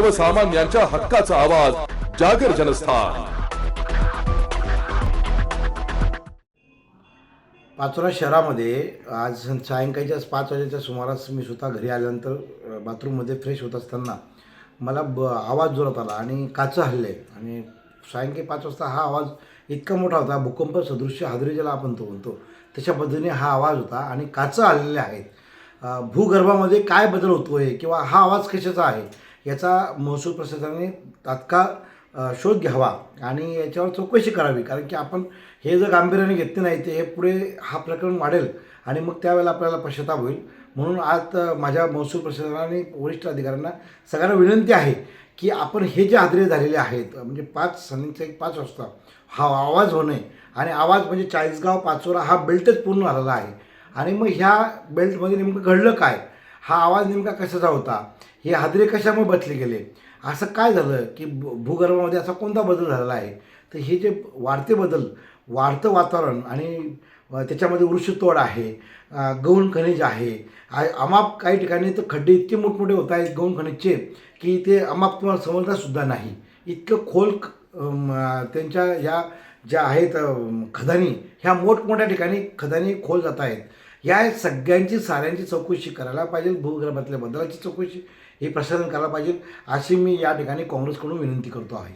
सर्वसामान्यांच्या हक्काचा आवाज जागर जनस्थान. पाचोरा शहरामध्ये आज सायंकाळच्या पाच वाजेच्या सुमारास मी स्वतः घरी आल्यानंतर बाथरूममध्ये फ्रेश होत असताना मला ब आवाज जोरात आला आणि काचं हल्ले आणि सायंकाळी पाच वाजता हा आवाज इतका मोठा होता भूकंप सदृश्य हादरी ज्याला आपण तो म्हणतो. तशा पद्धतीने हा आवाज होता आणि काचं आलेले आहेत. भूगर्भामध्ये काय बदल होतो आहे किंवा हा आवाज कशाचा आहे याचा महसूल प्रशासनाने तात्काळ शोध घ्यावा आणि याच्यावर चौकशी करावी. कारण की आपण हे जर गांभीर्याने घेतले नाही ते हे पुढे हा प्रकरण वाढेल आणि मग त्यावेळेला आपल्याला पश्चाताप होईल. म्हणून आज माझ्या महसूल प्रशासनाने वरिष्ठ अधिकाऱ्यांना सगळ्यांना विनंती आहे की आपण हे जे आदरे झालेले आहेत म्हणजे पाच संध्याकाळी पाच वाजता हा आवाज होणे आणि आवाज म्हणजे चाळीसगाव पाचोरा हा बेल्टच पूर्ण झालेला आहे. आणि मग ह्या बेल्टमध्ये नेमकं घडलं काय? हा आवाज नेमका कशाचा होता? हे हादरे कशामुळे बसले गेले? असं काय झालं की भूगर्भामध्ये असा कोणता बदल झालेला आहे? तर हे जे वाढते बदल वाढतं वातावरण आणि त्याच्यामध्ये वृक्षतोड आहे गौण खनिज आहे अमाप काही ठिकाणी तर खड्डे इतके मोठमोठे होत आहेत गौण खनिजचे की ते अमाप तुम्हाला समजणारसुद्धा नाही. इतकं खोल त्यांच्या या ज्या आहेत खदानी ह्या मोठमोठ्या ठिकाणी खदानी खोल जात आहेत. या सगळ्यांची साऱ्यांची चौकशी करायला पाहिजे भूगर्भातल्या बदलाची चौकशी हे प्रशासन करायला पाहिजे अशी मी या ठिकाणी काँग्रेसकडून विनंती करतो आहे.